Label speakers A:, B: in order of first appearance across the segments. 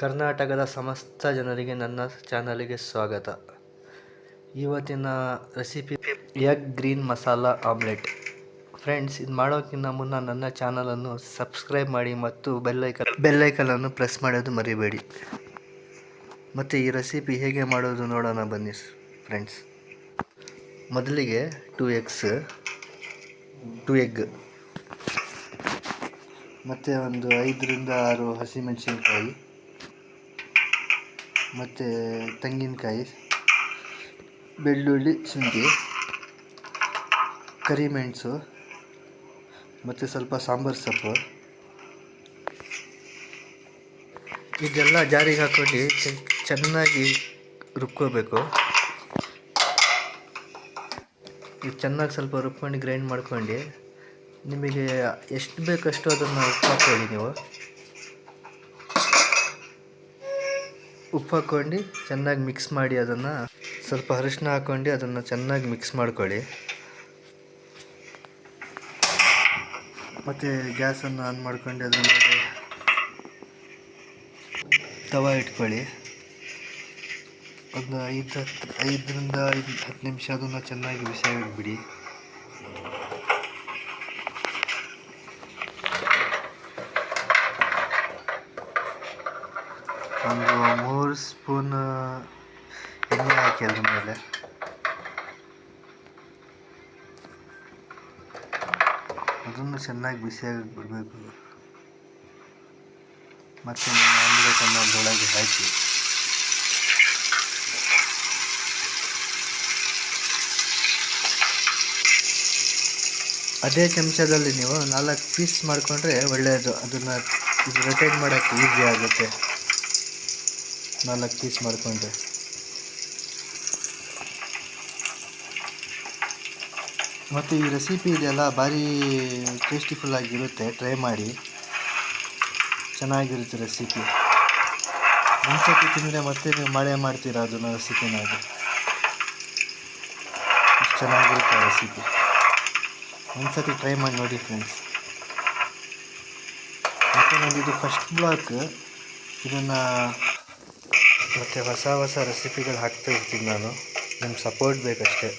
A: ಕರ್ನಾಟಕದ ಸಮಸ್ತ ಜನರಿಗೆ ನನ್ನ ಚಾನಲಿಗೆ ಸ್ವಾಗತ. ಇವತ್ತಿನ recipe egg green masala omelette friends ಇದು ಮಾಡೋಕ್ಕಿಂತ ಮುನ್ನ ನನ್ನ ಚಾನಲನ್ನು ಸಬ್ಸ್ಕ್ರೈಬ್ ಮಾಡಿ ಮತ್ತು ಬೆಲ್ಲೈಕಲ್ ಬೆಲ್ಲೈಕನನ್ನು ಪ್ರೆಸ್ ಮಾಡೋದು ಮರಿಬೇಡಿ. ಮತ್ತು ಈ ರೆಸಿಪಿ ಹೇಗೆ ಮಾಡೋದು ನೋಡೋಣ ಬನ್ನಿ ಫ್ರೆಂಡ್ಸ್ ಮೊದಲಿಗೆ ಟೂ ಎಗ್ಸ್ ಟೂ ಎಗ್ ಮತ್ತು ಒಂದು ಐದರಿಂದ ಆರು ಹಸಿಮೆಣಸಿನ್ಕಾಯಿ. ಮತ್ತು ತೆಂಗಿನಕಾಯಿ, ಬೆಳ್ಳುಳ್ಳಿ, ಶುಂಠಿ ಕರಿಮೆಣಸು ಮತ್ತು ಸ್ವಲ್ಪ ಸಾಂಬಾರು ಸೊಪ್ಪು. ಇದೆಲ್ಲ ಜಾರಿಗೆ ಹಾಕ್ಕೊಂಡು ಚೆನ್ನಾಗಿ ರುಬ್ಕೋಬೇಕು. ಇದು ಚೆನ್ನಾಗಿ ಸ್ವಲ್ಪ ರುಬ್ಕೊಂಡು ಗ್ರೈಂಡ್ ಮಾಡ್ಕೊಂಡು ನಿಮಗೆ ಎಷ್ಟು ಬೇಕಷ್ಟು ಅದನ್ನು ಹಾಕ್ಕೊಳ್ಳಿ ನೀವು. ಉಪ್ಪು ಹಾಕ್ಕೊಂಡು ಚೆನ್ನಾಗಿ ಮಿಕ್ಸ್ ಮಾಡಿ ಅದನ್ನು ಸ್ವಲ್ಪ ಅರಿಶಿನ ಹಾಕ್ಕೊಂಡು ಅದನ್ನು ಚೆನ್ನಾಗಿ ಮಿಕ್ಸ್ ಮಾಡ್ಕೊಳ್ಳಿ. ಮತ್ತು ಗ್ಯಾಸನ್ನು ಆನ್ ಮಾಡ್ಕೊಂಡು ಮೇಲೆ ತವ ಇಟ್ಕೊಳ್ಳಿ. ಒಂದು ಐದು ಹತ್ತು, ಐದರಿಂದ ಐದು ಹತ್ತು ನಿಮಿಷ ಅದನ್ನು ಚೆನ್ನಾಗಿ ಬಿಸಿ ಬಿಡಿ ಒಂದು ಮೂರು ಸ್ಪೂನ್ ಎಣ್ಣೆ ಹಾಕಿ ಅದ್ರ ಮೇಲೆ ಅದನ್ನು ಚೆನ್ನಾಗಿ ಬಿಸಿಯಾಗಿ ಬಿಡಬೇಕು ಮತ್ತು ಆಮ್ಲೇಟನ್ನು ಅದರೊಳಗೆ ಹಾಕಿ ಅದೇ ಚಮಚದಲ್ಲಿ ನೀವು ನಾಲ್ಕು ಪೀಸ್ ಮಾಡಿಕೊಂಡ್ರೆ ಒಳ್ಳೆಯದು. ಅದನ್ನು ರೊಟೇಟ್ ಮಾಡೋಕ್ಕೆ ಈಸಿ ಆಗುತ್ತೆ. ನಾಲ್ಕು ಪೀಸ್ ಮಾಡಿಕೊಂಡೆ. ಮತ್ತು ಈ ರೆಸಿಪಿ ಇದೆಲ್ಲ ಭಾರಿ ಟೇಸ್ಟಿಫುಲ್ ಆಗಿರುತ್ತೆ. ಟ್ರೈ ಮಾಡಿ. ಚೆನ್ನಾಗಿರುತ್ತೆ ರೆಸಿಪಿ ಒಂದ್ಸತಿ ತಿಂದರೆ ಮತ್ತೆ ನೀವು ಮಳೆ ಮಾಡ್ತೀರಾ ಅದನ್ನು ರೆಸಿಪಿನ ಅದು ಚೆನ್ನಾಗಿರುತ್ತೆ ರೆಸಿಪಿ ಒಂದ್ಸತಿ ಟ್ರೈ ಮಾಡಿ ನೋಡಿ ಫ್ರೆಂಡ್ಸ್ ಮತ್ತು ಇದು ಫಸ್ಟ್ ಬ್ಲಾಕ್ ಇದನ್ನು ಮತ್ತು ಹೊಸ ಹೊಸ ರೆಸಿಪಿಗಳು ಹಾಕ್ತಾ ಇರ್ತೀನಿ ನಾನು. ನಿಮ್ಮ ಸಪೋರ್ಟ್ ಬೇಕಷ್ಟೇ.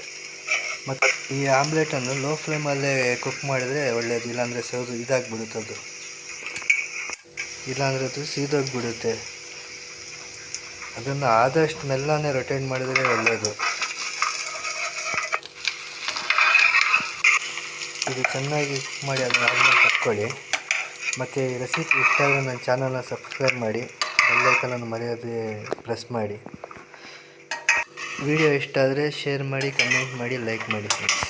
A: ಮತ್ತು ಈ ಆಮ್ಲೆಟನ್ನು ಲೋ ಫ್ಲೇಮಲ್ಲೇ ಕುಕ್ ಮಾಡಿದರೆ ಒಳ್ಳೆಯದು ಇಲ್ಲಾಂದರೆ ಸೌದು, ಇದಾಗಿಬಿಡುತ್ತೆ ಅದು. ಇಲ್ಲಾಂದರೆ ಅದು ಸೀದೋಗಿಬಿಡುತ್ತೆ. ಅದನ್ನು ಆದಷ್ಟು ಮೆಲ್ಲನೆ ರೊಟೇಟ್ ಮಾಡಿದರೆ ಒಳ್ಳೆಯದು ಇದು ಚೆನ್ನಾಗಿ ಕುಕ್ ಮಾಡಿ ಅದನ್ನ ಆಮೇಲೆ ತಕ್ಕೊಳ್ಳಿ ಮತ್ತು ರೆಸಿಪಿ ಇಷ್ಟ ಆದರೆ ನನ್ನ ಚಾನಲ್ನ ಸಬ್ಸ್ಕ್ರೈಬ್ ಮಾಡಿ. ಬೆಲ್ಲೈಕನನ್ನು ಮರೆಯದೆ ಪ್ರೆಸ್ ಮಾಡಿ. ವಿಡಿಯೋ ಇಷ್ಟ ಆದರೆ ಶೇರ್ ಮಾಡಿ ಕಮೆಂಟ್ ಮಾಡಿ ಲೈಕ್ ಮಾಡಿ ಫ್ರೆಂಡ್ಸ್